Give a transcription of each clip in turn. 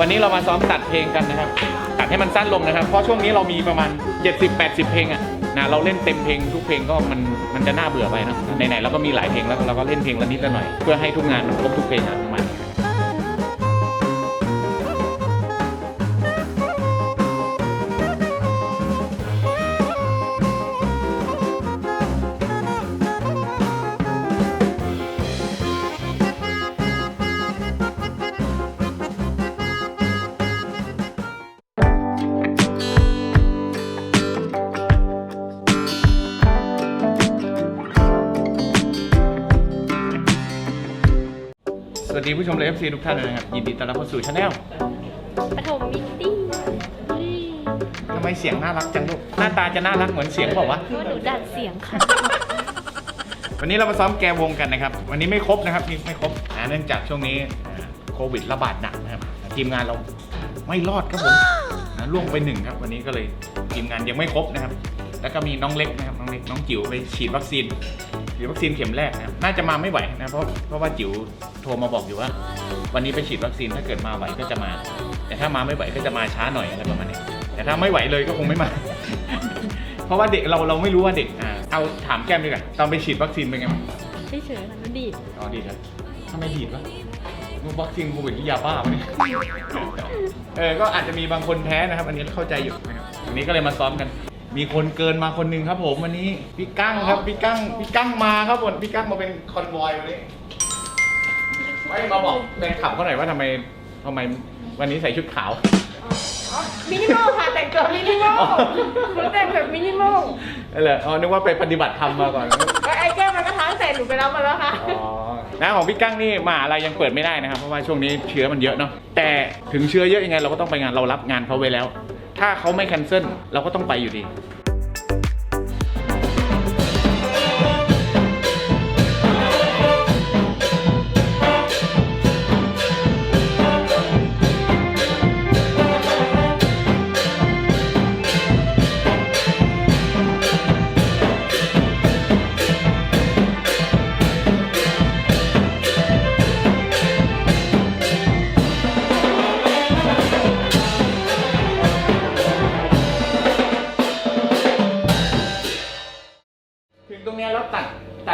วันนี้เรามาซ้อมตัดเพลงกันนะครับ ตัดให้มันสั้นลงนะครับ เพราะช่วงนี้เรามีประมาณ 70-80 เพลงอะนะเราเล่นเต็มเพลงทุกเพลงก็มันมันจะน่าเบื่อไปนะไหนๆเราก็มีหลายเพลงแล้วเราก็เล่นเพลงละนิดละหน่อย เพื่อให้ทุกงานมันครบทุกเพลงอะประมาณ ดีผู้ชมเลยเอฟซีทุกท่านนะครับ ยินดีต้อนรับเข้าสู่ชาแนลปฐมมิตติ้งทำไมเสียงน่ารักจังลูก หน้าตาจะน่ารักเหมือนเสียงเปล่าวะ เพราหนูดัดเสียงค่ะ วันนี้เรามาซ้อมแกวงกันนะครับ วันนี้ไม่ครบนะครับนี่ไม่ครบเนื่องจากช่วงนี้โควิดระบาดหนักนะครับทีมงานเราไม่รอดครับผมอ่ล่วงไปหนึ่งครับ วันนี้ก็เลยทีมงานยังไม่ครบนะครับ แล้วก็มีน้องเล็กนะครับน้องเล็กน้องจิ๋วไปฉีดวัคซีนฉีดวัคซีนเข็มแรกนะครับน่าจะมาไม่ไหวนะเพราะเพราะว่าจิ๋ว โทรมาบอกอยู่ว่า วันนี้ไปฉีดวัคซีนถ้าเกิดมาไหวก็จะมา แต่ถ้ามาไม่ไหวก็จะมาช้าหน่อยอะไรประมาณนี้แต่ถ้าไม่ไหวเลยก็คงไม่มา เพราะว่าเด็กเราเราไม่รู้ว่าเด็กอ่าเอาถามแก้มดีกว่าตอนไปฉีดวัคซีนเป็นไงบ้างเฉยๆค่มันดีดอ๋อดีครับทำไมดีดวะวัคซีนโควิดที่ยาบ้าปะเนี่ยเออก็อาจจะมีบางคนแพ้นะครับ อันนี้เข้าใจอยู่นะครับอันนี้ก็เลยมาซ้อมกัน มีคนเกินมาคนนึงครับ ผมวันนี้พี่กั้งครับพี่กั้งพี่กั้งมาครับผมพี่กั้งมาเป็นคอนวอยวันนี้ ฮ้มาบอกแฟนขับเขาหน่อยว่าทำไมทำไมวันนี้ใส่ชุดขาว มินิมอลค่ะแต่งตัวมินิมอลหนูแต่งแบบมินิมอลเออเอานึกว่าไปปฏิบัติธรรมมาก่อน ไอ้แก้วมันก็ท้าใส่หนูไปแล้วมาแล้วค่ะ อ๋อนะของพี่กั้งนี่มาอะไรยังเปิดไม่ได้นะครับ เพราะว่าช่วงนี้เชื้อมันเยอะเนาะ แต่ถึงเชื้อเยอะยังไงเราก็ต้องไปงานเรารับงานเขาไว้แล้ว ถ้าเขาไม่แคนเซิลเราก็ต้องไปอยู่ดี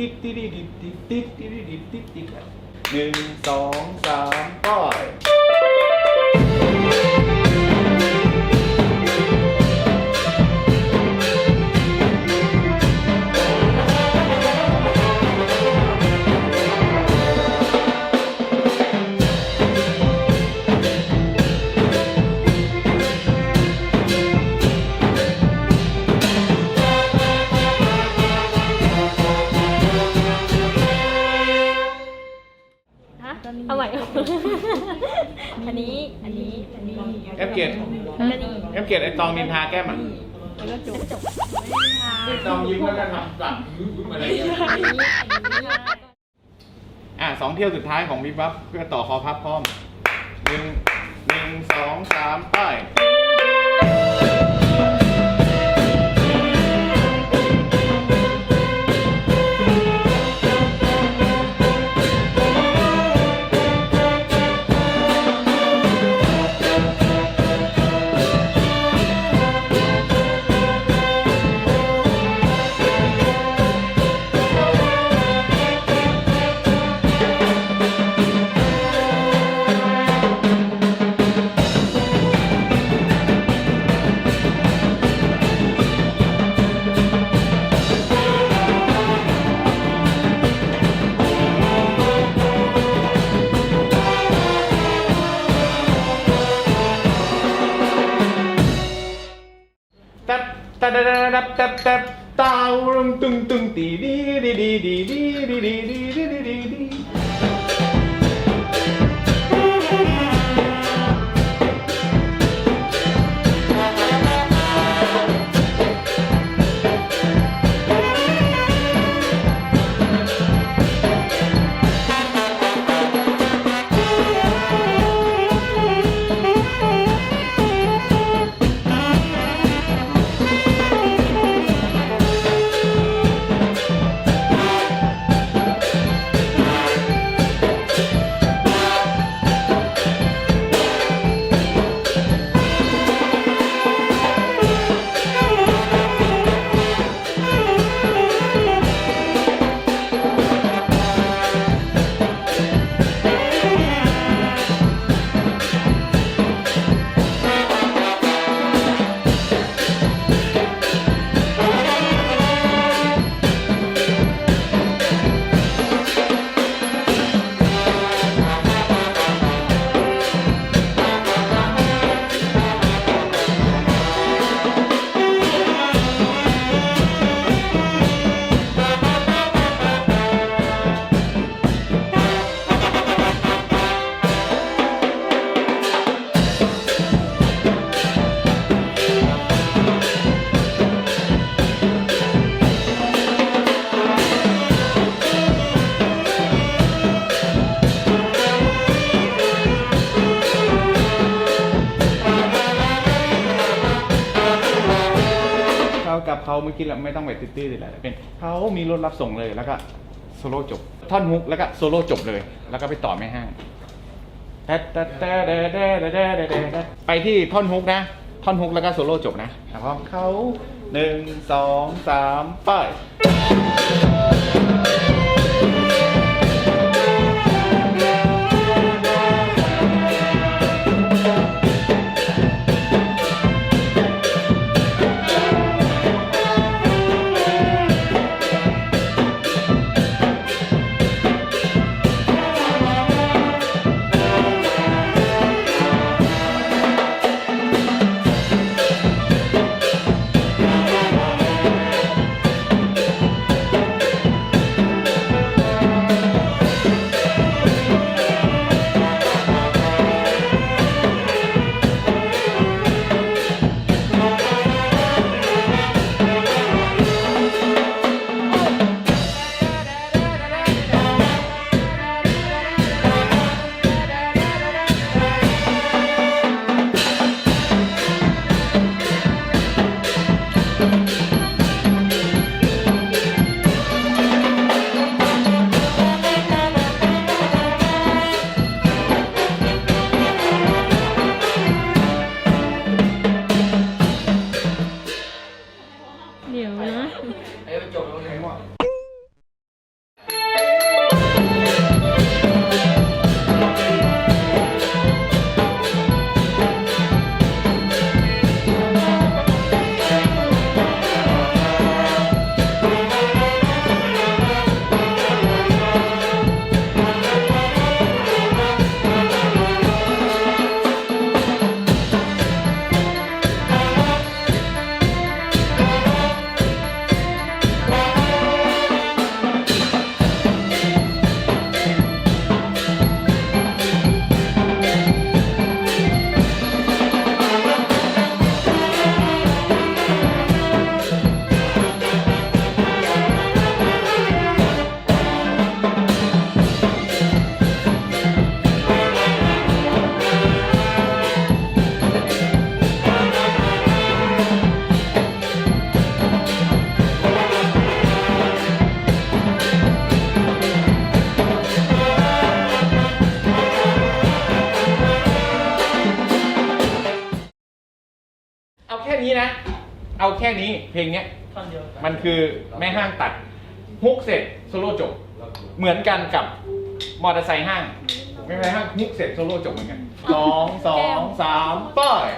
ติ๊ดติ๊ดติ๊ดติ๊ดติ๊ดติ๊ดติ๊ดติ๊ดหนึ่งสองสามปล่อย เอฟเกตไอตองนินทาแก้มอะแล้วก็จุกจบไอตองยิ้มแล้วก็ทำสั่นอะไรอย่างเงี้ยอันนี้อันนี้อะสองเที่ยวสุดท้ายของวิบวับเพื่อต่อคอพับพร้อมหนึ่งหนึ่งสองสามไป้ ตับตับตับตาวรุมตึงตึง กับเขาเมื่อกี้เราไม่ต้องไปตื้อๆเลยเป็นเขามีรถรับส่งเลยแล้วก็โซโล่จบ ท่อนฮุกแล้วก็โซโล่จบเลย แล้วก็ไปต่อไม่ห้างแต่แต่แต่แต่แต่แต่แต่ไปที่ท่อนฮุกนะ ท่อนฮุกแล้วก็โซโล่จบนะพร้อมเขาหนึ่งสองสามไป ค่นี้เพลงเนี้ยมันคือแม่ห้างตัดฮุกเสร็จโซโล่จบ เหมือนกันกับมอเตอร์ไซค์ห้างไม่ใช่ห้างฮุกเสร็จโซโล่จบเหมือนกันสองสองสามไป้าย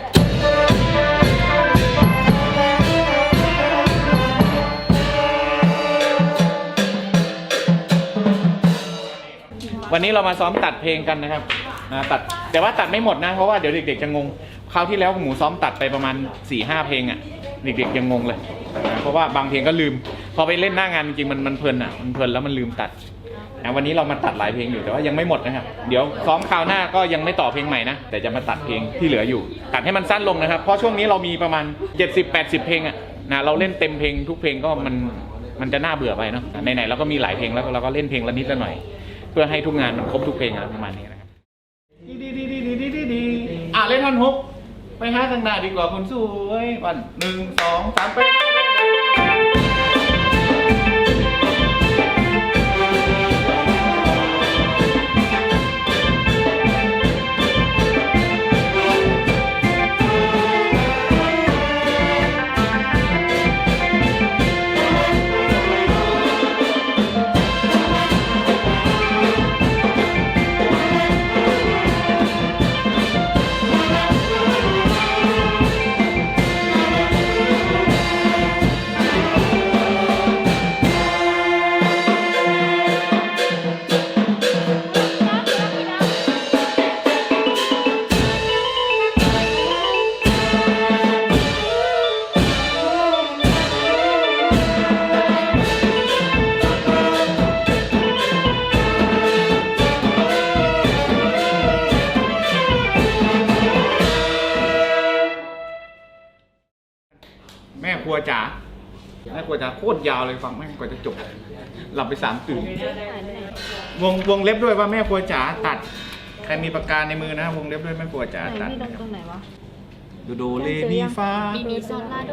วันนี้เรามาซ้อมตัดเพลงกันนะครับนะตัดแต่ว่าตัดไม่หมดนะ เพราะว่าเดี๋ยวเด็กๆจะงง คราวที่แล้วหมูซ้อมตัดไปประมาณ4ี่ห้าเพลงอะ เด็กๆยังงงเลยเพราะว่าบางเพลงก็ลืม พอไปเล่นหน้างานจริงมันมันเพลินอะมันเพลินแล้วมันลืมตัดวันนี้เรามาตัดหลายเพลงอยู่แต่ว่ายังไม่หมดนะครับ เดี๋ยวซ้อมคราวหน้าก็ยังไม่ต่อเพลงใหม่นะ แต่จะมาตัดเพลงที่เหลืออยู่ ตัดให้มันสั้นลงนะครับ เพราะช่วงนี้เรามีประมาณ 70-80 เพลงอะนะเราเล่นเต็มเพลงทุกเพลงก็มันมันจะน่าเบื่อไปเนาะไหนๆเราก็มีหลายเพลงแล้วเราก็เล่นเพลงละนิดละหน่อย เพื่อให้ทุกงานมันครบทุกเพลงประมาณนี้นะครับอะเล่นท่อนฮุก ไปหาทางหน้าดีกว่าคนสวยวันหนึ่งสองสามไป ครัวจ๋าโคตรยาวเลยฟังแม่งกว่าจะจบ หลับไปสามตื่นวงวงเล็บด้วยว่าแม่ครัวจ๋าตัด ใครมีปากกาในมือนะ วงเล็บด้วยแม่ครัวจ๋าไหนตัดพี่ตรงตรงไหนวะดูโดเลมีฟ้ามีมีโซลาโด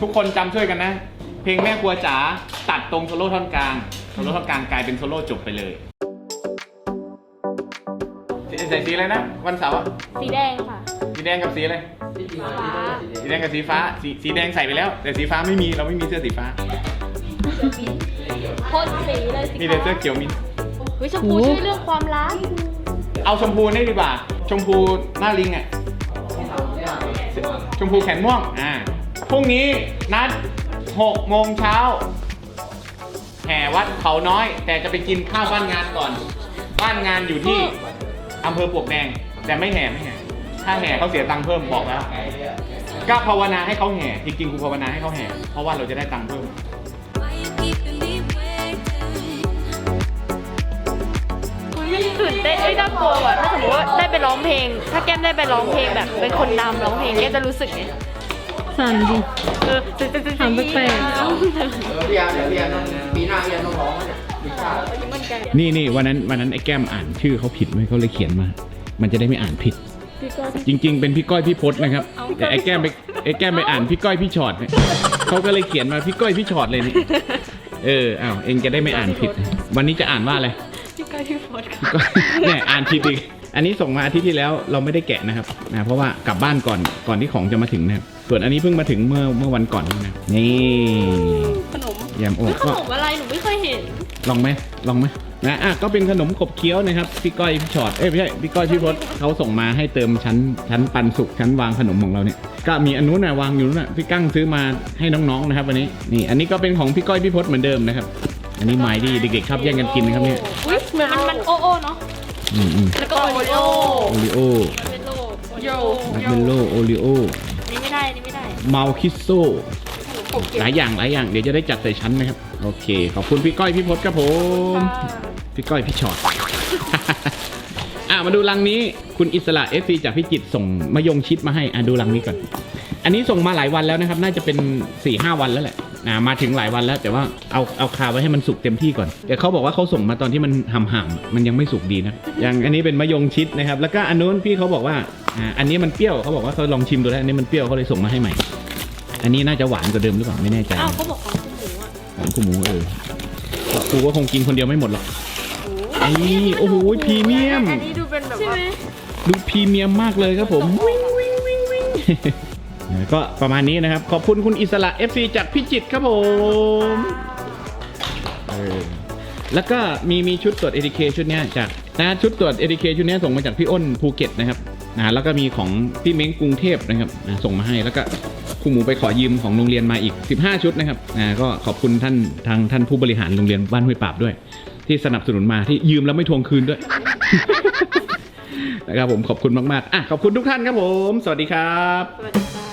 ทุกคนจำช่วยกันนะ เพลงแม่ครัวจ๋าตัดตรงโซโล่ท่อนกลางโซโล่ท่อนกลางกลายเป็นโซโล่จบไปเลยใส่สีอะไรนะวันเสาร์อะสีแดงค่ะ สีแดงกับสีอะไรที่จริงมันที่ต้องสีสีแดงกับสีฟ้าสีสีแดงใส่ไปแล้ว แต่สีฟ้าไม่มีเราไม่มีเสื้อสีฟ้าพ่นสีเลยสิมีแต่เสื้อเขียวมิน วิชมพูช่วยเรื่องความรักเอาชมพูนี่ดีกว่า ชมพูหน้าลิงอะ ชมพูแขนม่วง อ่า พรุ่งนี้นัด6โมงเช้าแห่วัดเขาน้อย แต่จะไปกินข้าวบ้านงานก่อน บ้านงานอยู่ที่อำเภอปลวกแดง แต่ไม่แห่ไม่แห่ถ้าแห่เขาเสียตังค์เพิ่มบอกแล้วก็ภาวนาให้เขาแห่จริงๆกูภาวนาให้เขาแห่เพราะว่าเราจะได้ตังค์เพิ่ม Why you keeping me waiting? ตื่นเต้นเอ้ยน่ากลัวว่ะถ้าสมมติว่าได้ไปร้องเพลง ถ้าแก้มได้ไปร้องเพลงแบบเป็นคนนำร้องเพลงแก้มจะรู้สึกไง สั่นดิสั่นแปลกพี่ยาเดี๋ยวพี่ยาต้องปีหน้าพี่ยาต้องร้องเนี่ยนี่นี่วันนั้นวันนั้นไอ้แก้มอ่านชื่อเขาผิดไว้เขาเลยเขียนมา มันจะได้ไม่อ่านผิด จริง ๆ เป็นพี่ก้อยพี่พศนะครับ แต่ไอ้แก้มไปไอ้แก้มไปอ่านพี่ก้อยพี่ชอดเนี่ยเขาก็เลยเขียนมาพี่ก้อยพี่ชอดเลยนี่เอออ้าวเองจะได้ไม่อ่านผิด วันนี้จะอ่านว่าอะไรพี่ก็พี่พสพี่ก้อยเนี่ยอ่านผิดอีกอันนี้ส่งมาอาทิตย์ที่แล้วเราไม่ได้แกะนะครับนะเพราะว่ากลับบ้านก่อนก่อนที่ของจะมาถึงนะครับ ส่วนอันนี้เพิ่งมาถึงเมื่อเมื่อวันก่อนนี่นะนี่ขนมยำโอกขก็นมอะไรหนูไม่เคยเห็นลองไหมลองไหมนะอะก็เป็นขนมขบเคี้ยวนะครับพี่ก้อยพี่ชอดเอ้ยไม่ใช่พี่ก้อยพี่พศเขาส่งมาให้เติมชั้นชั้นปันสุกชั้นวางขนมของเราเนี่ยก็มีอันนู้นน่ะวางอยู่นู้นน่ะพี่กั้งซื้อมาให้น้องๆนะครับวันนี้นี่อันนี้ก็เป็นของพี่ก้อยพี่พศเหมือนเดิมนะครับ อันนี้ไม้ดีเด็กๆชอบแย่งกันกินนะครับเนี่ยอุ้ยมันมันโอโอเนาะอืมอืมแล้วก็โอริโอโอริโอเป็นโลโยนักเมลโลโอริโอนี่ ไม่ได้นี่ไม่ได้มัลคิโซผมเก็บหลายอย่างหลายอย่างเดี๋ยวจะได้จัดใส่ชั้นนะครับ โอเค ขอบคุณพี่ก้อยพี่พศครับผม พี่ก้อยพี่ชอดอะมาดูรังนี้คุณอิสระเอฟซีจากพิจิตรส่งมะยงชิดมาให้อะดูรังนี้ก่อน อันนี้ส่งมาหลายวันแล้วนะครับ น่าจะเป็น4ี่ห้าวันแล้วแหละ อะมาถึงหลายวันแล้ว แต่ว่าเอาเอาคาไว้ให้มันสุกเต็มที่ก่อนแต่เขาบอกว่าเขาส่งมาตอนที่มันห่ำๆมันยังไม่สุกดีนะอย่างอันนี้เป็นมะยงชิดนะครับ แล้วก็อันนู้นพี่เขาบอกว่าอ่าอันนี้มันเปรี้ยวเขาบอกว่าเขาลองชิมดูแล้วอันนี้มันเปรี้ยวเขาเลยส่งมาให้ใหม่ อันนี้น่าจะหวานกว่าเดิมหรือเปล่าไม่แน่ใจอ้าวเขาบอกของคุณหมูอะของคุณหมูเออครูก็คงกินคนเดียวไม่หมดหรอกไอ้โอ้โหพรีเมียมอันนี้ดูเป็นแบบใช่ว่าไหมดูพรีเมียมมากเลยครับผม ก็ประมาณนี้นะครับ ขอบคุณคุณอิสระ FC จากพิจิตรครับผมเออแล้วก็มีมีชุดตรวจ ATK ชุดเนี้ยจากนะชุดตรวจ ATK ชุดเนี้ยส่งมาจากพี่อ้นภูเก็ตนะครับนะแล้วก็มีของพี่เม้งกรุงเทพนะครับนะส่งมาให้แล้วก็ครูหมูไปขอยืมของโรงเรียนมาอีก 15 ชุดนะครับนะก็ขอบคุณท่านทางท่านผู้บริหารโรงเรียนบ้านห้วยปราบด้วย ที่สนับสนุนมาที่ยืมแล้วไม่ทวงคืนด้วย นะครับผมขอบคุณมากๆอะขอบคุณทุกท่านครับผม สวัสดีครับ สวัสดีค่ะ